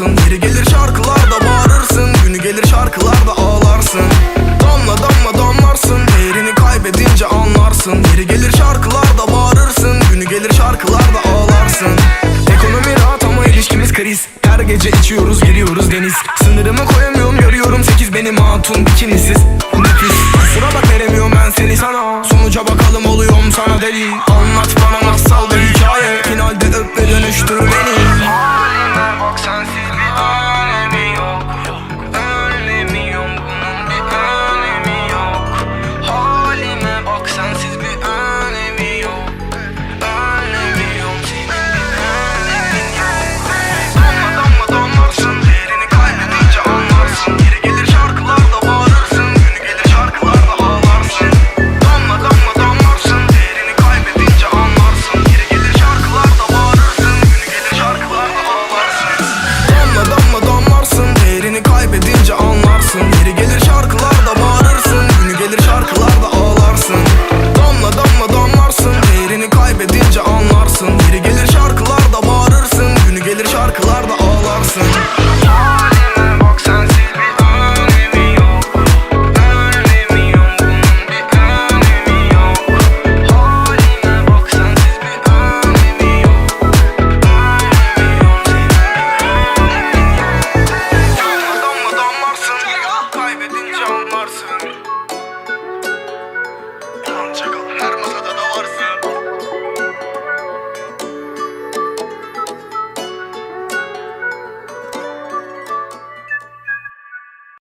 yaparsın Geri gelir şarkılarda bağırırsın. Günü gelir şarkılarda ağlarsın. Damla damla damlarsın. Değerini kaybedince anlarsın. Geri gelir şarkılarda bağırırsın. Günü gelir şarkılarda ağlarsın. Ekonomi rahat ama ilişkimiz kriz. Her gece içiyoruz giriyoruz deniz. Sınırımı koyamıyorum görüyorum. Sekiz benim hatun bikinisiz. Nefis. Kusura bak veremiyorum ben seni sana. Sonuca bakalım oluyorum sana deli. Anlat bana nasıl bir hikaye. Finalde öp ve dönüştür beni.